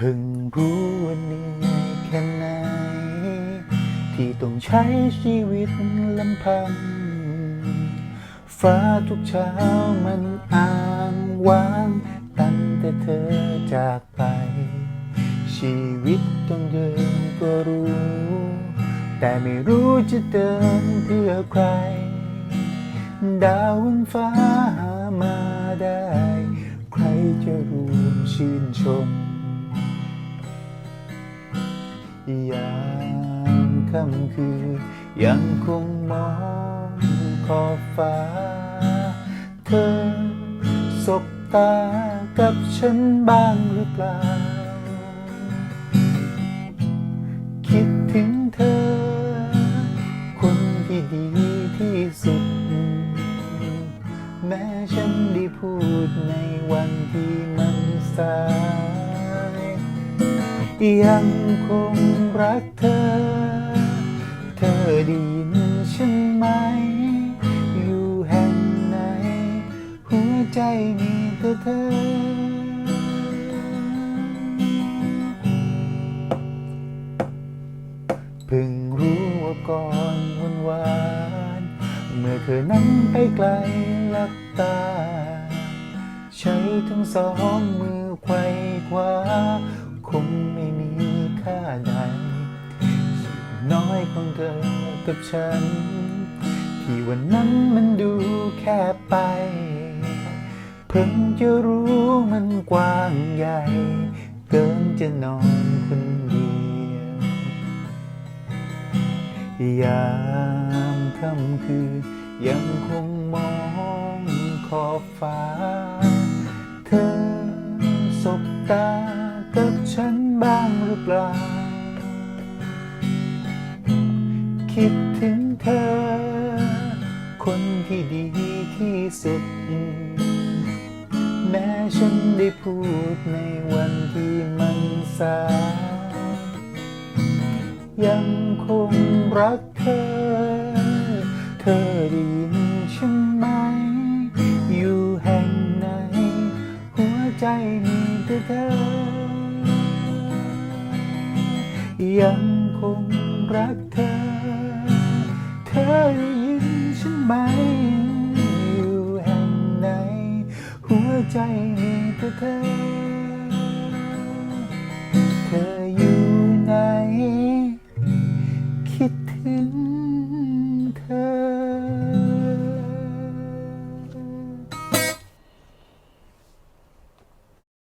เพิ่งรู้ว่าเหนื่อยแค่ไหน ที่ต้องใช้ชีวิตลำพัง ฟ้าทุกเช้ามันอ้างว้างตั้งแต่เธอจากไป ชีวิตต้องเดินก็รู้ แต่ไม่รู้จะเดินเพื่อใคร ดาวบนฟ้าหามาได้ ใครจะร่วมชื่นชม ยามค่ำคืนยังคงมองขอบฟ้า เธอสบตากับฉันบ้างหรือเปล่า คิดถึงเธอ คนที่ดีที่สุด แม้ฉันได้พูดในวันที่มันสาย ยังคงรักเธอ เธอได้ยินฉันไหม อยู่แห่งไหน หัวใจมีแต่เธอ เพิ่งรู้ว่าก่อนวันวาน เมื่อเธอนั้นไปไกลลับตา ใช้ทั้งสองมือ อยของเธอกับฉัน ที่วันนั้นมันดูแค่ไป เพิ่งจะรู้มันกว้างใหญ่ เกินจะนอนคนเดียวยามค่ำคืนยังคงมองขอบฟ้า คิดถึงเธอ คนที่ดีที่สุด แม้ฉันได้พูดในวันที่มันสายยังคงรักเธอ เธอได้ยินฉันไหม อยู่แห่งไหน หัวใจมีแต่เธอ ยังคงรักเธอ ธอได้ยินฉันไหม อยู่แห่งไหน หัวใจมีแต่เธอเธอ